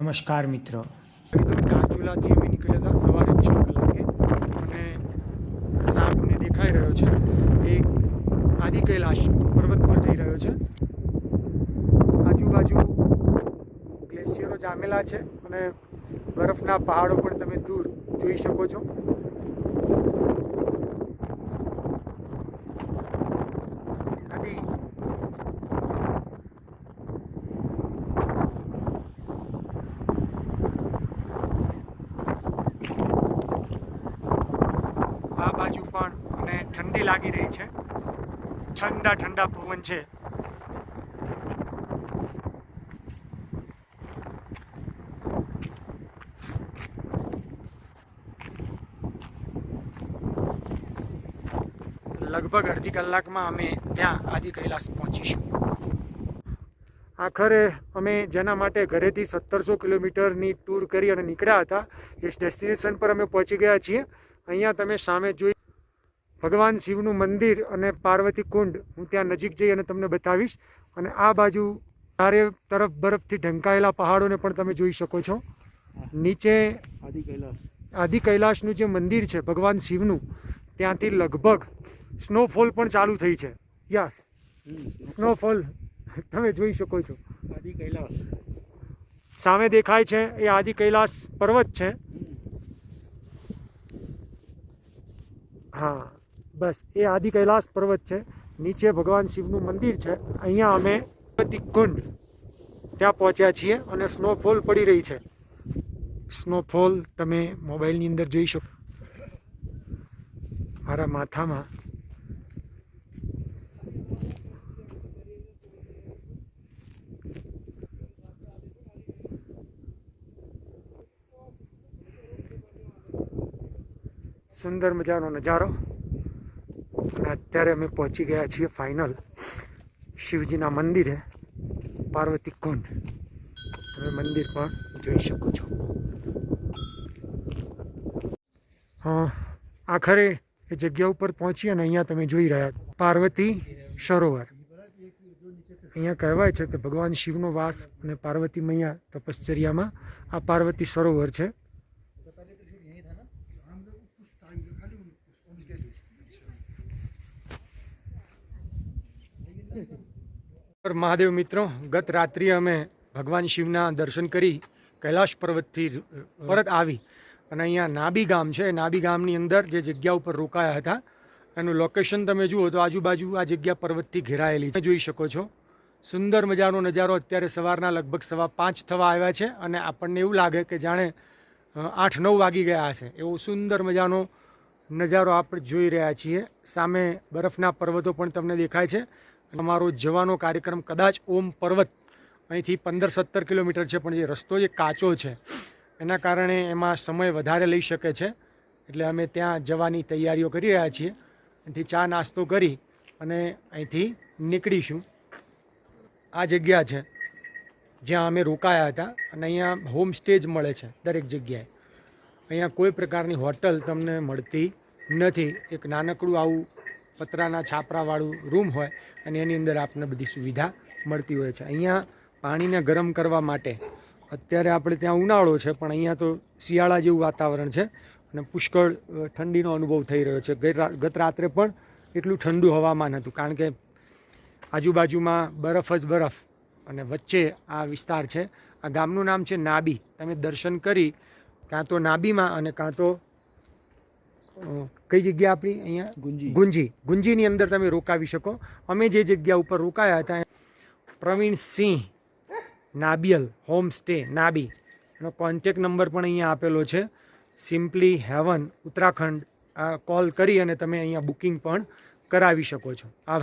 નમસ્કાર મિત્રો. ધારચુલાથી અમે નીકળ્યા હતા. સવારે છ કલાકે. અને સાપ અમને દેખાઈ રહ્યો છે. એ આદિ કૈલાશ પર્વત પર જઈ રહ્યો છે. આજુબાજુ ગ્લેશિયરો જામેલા છે અને બરફના પહાડો પણ તમે દૂર જોઈ શકો છો નદી આ બાજુ પણ અને ઠંડી લાગી રહી છે. ઠંડા ઠંડા પવન છે. લગભગ અડધી કલાકમાં અમે ત્યાં આદિ કૈલાસ પહોંચીશું. આખરે અમે જેના માટે ઘરેથી સત્તરસો કિલોમીટરની ટૂર કરી અને નીકળ્યા હતા, એ ડેસ્ટિનેશન પર અમે પહોંચી ગયા છીએ. અહીંયા તમે સામે જોઈ ભગવાન શિવનું મંદિર અને પાર્વતી કુંડ હું ત્યાં નજીક જઈ અને તમને બતાવીશ. અને આ બાજુ ચારે તરફ બરફથી ઢંકાયેલા પહાડોને પણ તમે જોઈ શકો છો. નીચે આદિ કૈલાસ. આદિ કૈલાસનું જે મંદિર છે ભગવાન શિવનું ત્યાંથી લગભગ સ્નોફોલ પણ ચાલુ થઈ છે. યસ સ્નોફોલ તમે જોઈ શકો છો. આદિ કૈલાસ. સામે દેખાય છે એ આદિ કૈલાસ પર્વત છે. હા. બસ, એ આદિ કૈલાસ પર્વત છે. નીચે ભગવાન શિવનું મંદિર છે. અહીંયા અમે ભગવતી કુંડ ત્યાં પહોંચ્યા છીએ અને સ્નોફોલ પડી રહી છે. સ્નોફોલ તમે મોબાઈલની અંદર જોઈ શકો. મારા માથામાં સુંદર મજાનો નજારો. અત્યારે અમે પહોંચી ગયા છીએ ફાઇનલ શિવજીના મંદિરે, પાર્વતી કુંડ. તમે મંદિર પણ જોઈ શકો છો. હા, આખરે એ જગ્યા ઉપર પહોંચી અને અહીંયા તમે જોઈ રહ્યા પાર્વતી સરોવર. અહીંયા કહેવાય છે કે ભગવાન શિવનો વાસ અને પાર્વતી મૈયા તપશ્ચર્યામાં આ પાર્વતી સરોવર છે. મહાદેવ મિત્રો, ગત રાત્રિ અમે ભગવાન શિવના દર્શન કરી કૈલાશ પર્વતથી પરત આવી અને અહીંયા નાબી ગામ છે નાબી ગામની અંદર જે જગ્યા ઉપર રોકાયા હતા, એનું લોકેશન તમે જુઓ તો આજુબાજુ આ જગ્યા પર્વતથી ઘેરાયેલી છે. જોઈ શકો છો. સુંદર મજાનો નજારો અત્યારે સવારના લગભગ સવા પાંચ થવા આવ્યા છે અને આપણને એવું લાગે કે જાણે આઠ નવ વાગી ગયા હશે. એવો સુંદર મજાનો નજારો આપણે જોઈ રહ્યા છીએ. સામે બરફના પર્વતો પણ તમને દેખાય છે. અમારો જવાનો કાર્યક્રમ કદાચ ઓમ પર્વત, અહીંથી પંદર સત્તર કિલોમીટર છે, પણ જે રસ્તો જે કાચો છે, એના કારણે એમાં સમય વધારે લઈ શકે છે. એટલે અમે ત્યાં જવાની તૈયારીઓ કરી રહ્યા છીએ. અહીંથી ચા નાસ્તો કરી અને અહીંથી નીકળીશું. આ જગ્યા છે, જ્યાં અમે રોકાયા હતા અને અહીંયા હોમ સ્ટેજ મળે છે, દરેક જગ્યાએ. અહીંયા કોઈ પ્રકારની હોટલ તમને મળતી નથી. એક નાનકડું આવું પતરાના છાપરાવાળું રૂમ હોય અને એની અંદર આપને બધી સુવિધા મળતી હોય છે. અહીંયા પાણીને ગરમ કરવા માટે અત્યારે આપણે ત્યાં ઉનાળો છે, પણ અહીંયા તો શિયાળા જેવું વાતાવરણ છે અને પુષ્કળ ઠંડીનો અનુભવ થઈ રહ્યો છે. ગત રાત્રે પણ એટલું ઠંડુ હવામાન હતું, કારણ કે આજુબાજુમાં બરફ જ બરફ અને વચ્ચે આ વિસ્તાર છે. આ ગામનું નામ છે નાબી. તમે દર્શન કરી, કાં તો નાબીમાં અને કાં તો કઈ જગ્યા આપણી અહીંયા? ગુંજી. ગુંજી. ગુંજીની અંદર તમે રોકાવી શકો. અમે જે જગ્યા ઉપર રોકાયા હતા પ્રવીણ સિંહ નાબિયલ હોમ સ્ટે નાબી. એનો કોન્ટેક નંબર પણ અહીંયા આપેલો છે. સિમ્પલી હેવન ઉત્તરાખંડ આ કોલ કરી અને તમે અહીંયા બુકિંગ પણ કરાવી શકો છો. આ